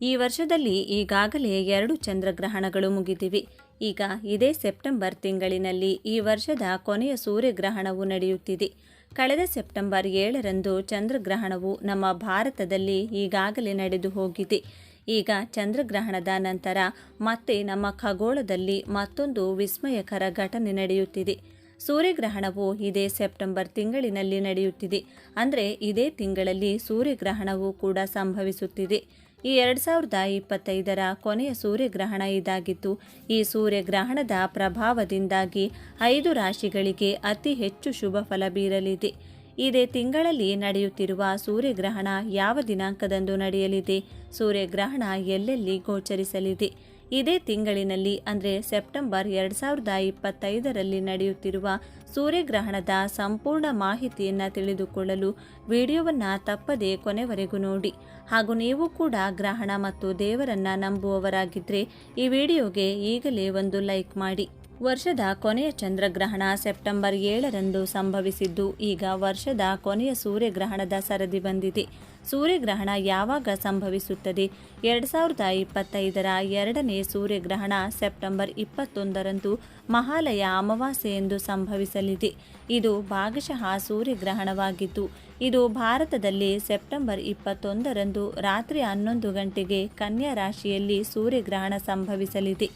ಈ ವರ್ಷದಲ್ಲಿ ಈಗಾಗಲೇ ಎರಡು ಚಂದ್ರಗ್ರಹಣಗಳು ಮುಗಿದಿವೆ. ಈಗ ಇದೇ ಸೆಪ್ಟೆಂಬರ್ ತಿಂಗಳಿನಲ್ಲಿ ಈ ವರ್ಷದ ಕೊನೆಯ ಸೂರ್ಯಗ್ರಹಣವು ನಡೆಯುತ್ತಿದೆ. ಕಳೆದ ಸೆಪ್ಟೆಂಬರ್ ಏಳರಂದು ಚಂದ್ರಗ್ರಹಣವು ನಮ್ಮ ಭಾರತದಲ್ಲಿ ಈಗಾಗಲೇ ನಡೆದು ಹೋಗಿದೆ. ಈಗ ಚಂದ್ರಗ್ರಹಣದ ನಂತರ ಮತ್ತೆ ನಮ್ಮ ಖಗೋಳದಲ್ಲಿ ಮತ್ತೊಂದು ವಿಸ್ಮಯಕರ ಘಟನೆ ನಡೆಯುತ್ತಿದೆ. ಸೂರ್ಯಗ್ರಹಣವು ಇದೇ ಸೆಪ್ಟೆಂಬರ್ ತಿಂಗಳಿನಲ್ಲಿ ನಡೆಯುತ್ತಿದೆ. ಅಂದರೆ ಇದೇ ತಿಂಗಳಲ್ಲಿ ಸೂರ್ಯಗ್ರಹಣವು ಕೂಡ ಸಂಭವಿಸುತ್ತಿದೆ. ಈ ಎರಡು ಸಾವಿರದ ಇಪ್ಪತ್ತೈದರ ಕೊನೆಯ ಸೂರ್ಯಗ್ರಹಣ ಇದಾಗಿತ್ತು. ಈ ಸೂರ್ಯಗ್ರಹಣದ ಪ್ರಭಾವದಿಂದಾಗಿ ಐದು ರಾಶಿಗಳಿಗೆ ಅತಿ ಹೆಚ್ಚು ಶುಭ ಫಲ ಬೀರಲಿದೆ. ಇದೇ ತಿಂಗಳಲ್ಲಿ ನಡೆಯುತ್ತಿರುವ ಸೂರ್ಯಗ್ರಹಣ ಯಾವ ದಿನಾಂಕದಂದು ನಡೆಯಲಿದೆ? ಸೂರ್ಯಗ್ರಹಣ ಎಲ್ಲೆಲ್ಲಿ ಗೋಚರಿಸಲಿದೆ? ಇದೇ ತಿಂಗಳಿನಲ್ಲಿ, ಅಂದರೆ ಸೆಪ್ಟೆಂಬರ್ ಎರಡು ಸಾವಿರದ ಇಪ್ಪತ್ತೈದರಲ್ಲಿ ನಡೆಯುತ್ತಿರುವ ಸೂರ್ಯಗ್ರಹಣದ ಸಂಪೂರ್ಣ ಮಾಹಿತಿಯನ್ನು ತಿಳಿದುಕೊಳ್ಳಲು ವಿಡಿಯೋವನ್ನು ತಪ್ಪದೇ ಕೊನೆವರೆಗೂ ನೋಡಿ. ಹಾಗೂ ನೀವು ಕೂಡ ಗ್ರಹಣ ಮತ್ತು ದೇವರನ್ನ ನಂಬುವವರಾಗಿದ್ದರೆ ಈ ವಿಡಿಯೋಗೆ ಈಗಲೇ ಒಂದು ಲೈಕ್ ಮಾಡಿ. ವರ್ಷದ ಕೊನೆಯ ಚಂದ್ರಗ್ರಹಣ ಸೆಪ್ಟೆಂಬರ್ ಏಳರಂದು ಸಂಭವಿಸಿದ್ದು, ಈಗ ವರ್ಷದ ಕೊನೆಯ ಸೂರ್ಯಗ್ರಹಣದ ಸರದಿ ಬಂದಿದೆ. ಸೂರ್ಯಗ್ರಹಣ ಯಾವಾಗ ಸಂಭವಿಸುತ್ತದೆ? ಎರಡು ಸಾವಿರದ ಇಪ್ಪತ್ತೈದರ ಎರಡನೇ ಸೂರ್ಯಗ್ರಹಣ ಸೆಪ್ಟೆಂಬರ್ ಇಪ್ಪತ್ತೊಂದರಂದು ಮಹಾಲಯ ಅಮಾವಾಸ್ಯೆ ಎಂದು ಸಂಭವಿಸಲಿದೆ. ಇದು ಭಾಗಶಃ ಸೂರ್ಯಗ್ರಹಣವಾಗಿದ್ದು, ಇದು ಭಾರತದಲ್ಲಿ ಸೆಪ್ಟೆಂಬರ್ ಇಪ್ಪತ್ತೊಂದರಂದು ರಾತ್ರಿ ಹನ್ನೊಂದು ಗಂಟೆಗೆ ಕನ್ಯಾ ರಾಶಿಯಲ್ಲಿ ಸೂರ್ಯಗ್ರಹಣ ಸಂಭವಿಸಲಿದೆ.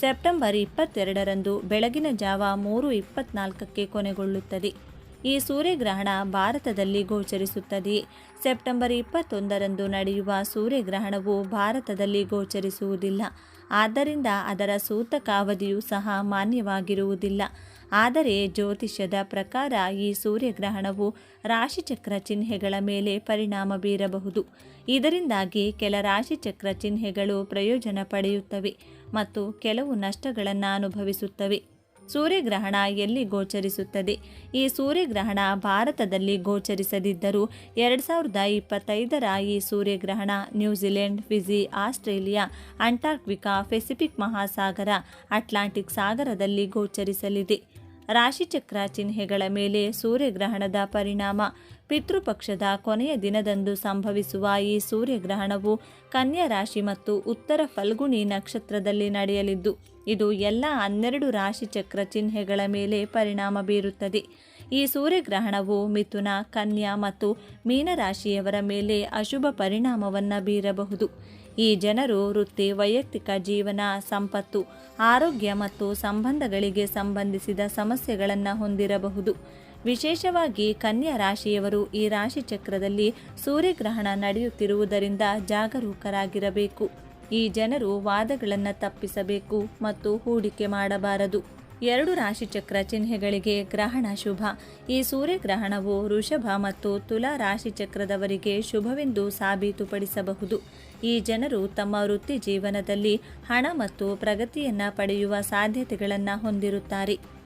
ಸೆಪ್ಟೆಂಬರ್ ಇಪ್ಪತ್ತೆರಡರಂದು ಬೆಳಗಿನ ಜಾವ ಮೂರು ಇಪ್ಪತ್ನಾಲ್ಕಕ್ಕೆ ಕೊನೆಗೊಳ್ಳುತ್ತದೆ. ಈ ಸೂರ್ಯಗ್ರಹಣ ಭಾರತದಲ್ಲಿ ಗೋಚರಿಸುತ್ತದೆ. ಸೆಪ್ಟೆಂಬರ್ ಇಪ್ಪತ್ತೊಂದರಂದು ನಡೆಯುವ ಸೂರ್ಯಗ್ರಹಣವು ಭಾರತದಲ್ಲಿ ಗೋಚರಿಸುವುದಿಲ್ಲ. ಆದ್ದರಿಂದ ಅದರ ಸೂತಕ ಅವಧಿಯೂ ಸಹ ಮಾನ್ಯವಾಗಿರುವುದಿಲ್ಲ. ಆದರೆ ಜ್ಯೋತಿಷ್ಯದ ಪ್ರಕಾರ ಈ ಸೂರ್ಯಗ್ರಹಣವು ರಾಶಿಚಕ್ರ ಚಿಹ್ನೆಗಳ ಮೇಲೆ ಪರಿಣಾಮ ಬೀರಬಹುದು. ಇದರಿಂದಾಗಿ ಕೆಲ ರಾಶಿಚಕ್ರ ಚಿಹ್ನೆಗಳು ಪ್ರಯೋಜನ ಪಡೆಯುತ್ತವೆ. ಮತ್ತು ಕೆಲವು ನಷ್ಟಗಳನ್ನು ಅನುಭವಿಸುತ್ತವೆ. ಸೂರ್ಯಗ್ರಹಣ ಎಲ್ಲಿ ಗೋಚರಿಸುತ್ತದೆ? ಈ ಸೂರ್ಯಗ್ರಹಣ ಭಾರತದಲ್ಲಿ ಗೋಚರಿಸದಿದ್ದರೂ ಎರಡು ಸಾವಿರದ ಇಪ್ಪತ್ತೈದರ ಈ ಸೂರ್ಯಗ್ರಹಣ New Zealand, Fiji, Australia, Antarctica, Pacific ಮಹಾಸಾಗರ, ಅಟ್ಲಾಂಟಿಕ್ ಸಾಗರದಲ್ಲಿ ಗೋಚರಿಸಲಿದೆ. ರಾಶಿಚಕ್ರ ಚಿಹ್ನೆಗಳ ಮೇಲೆ ಸೂರ್ಯಗ್ರಹಣದ ಪರಿಣಾಮ. ಪಿತೃಪಕ್ಷದ ಕೊನೆಯ ದಿನದಂದು ಸಂಭವಿಸುವ ಈ ಸೂರ್ಯಗ್ರಹಣವು ಕನ್ಯಾ ರಾಶಿ ಮತ್ತು ಉತ್ತರ ಫಲ್ಗುಣಿ ನಕ್ಷತ್ರದಲ್ಲಿ ನಡೆಯಲಿದ್ದು, ಇದು ಎಲ್ಲ ಹನ್ನೆರಡು ರಾಶಿಚಕ್ರ ಚಿಹ್ನೆಗಳ ಮೇಲೆ ಪರಿಣಾಮ ಬೀರುತ್ತದೆ. ಈ ಸೂರ್ಯಗ್ರಹಣವು ಮಿಥುನ, ಕನ್ಯಾ ಮತ್ತು ಮೀನರಾಶಿಯವರ ಮೇಲೆ ಅಶುಭ ಪರಿಣಾಮವನ್ನು ಬೀರಬಹುದು. ಈ ಜನರು ವೃತ್ತಿ, ವೈಯಕ್ತಿಕ ಜೀವನ, ಸಂಪತ್ತು, ಆರೋಗ್ಯ ಮತ್ತು ಸಂಬಂಧಗಳಿಗೆ ಸಂಬಂಧಿಸಿದ ಸಮಸ್ಯೆಗಳನ್ನು ಹೊಂದಿರಬಹುದು. ವಿಶೇಷವಾಗಿ ಕನ್ಯಾ ರಾಶಿಯವರು ಈ ರಾಶಿ ಚಕ್ರದಲ್ಲಿ ಸೂರ್ಯಗ್ರಹಣ ನಡೆಯುತ್ತಿರುವುದರಿಂದ ಜಾಗರೂಕರಾಗಿರಬೇಕು. ಈ ಜನರು ವಾದಗಳನ್ನು ತಪ್ಪಿಸಬೇಕು ಮತ್ತು ಹೂಡಿಕೆ ಮಾಡಬಾರದು. ಎರಡು ರಾಶಿಚಕ್ರ ಚಿಹ್ನೆಗಳಿಗೆ ಗ್ರಹಣ ಶುಭ. ಈ ಸೂರ್ಯಗ್ರಹಣವು ವೃಷಭ ಮತ್ತು ತುಲಾ ರಾಶಿಚಕ್ರದವರಿಗೆ ಶುಭವೆಂದು ಸಾಬೀತುಪಡಿಸಬಹುದು. ಈ ಜನರು ತಮ್ಮ ವೃತ್ತಿ ಜೀವನದಲ್ಲಿ ಹಣ ಮತ್ತು ಪ್ರಗತಿಯನ್ನು ಪಡೆಯುವ ಸಾಧ್ಯತೆಗಳನ್ನು ಹೊಂದಿರುತ್ತಾರೆ.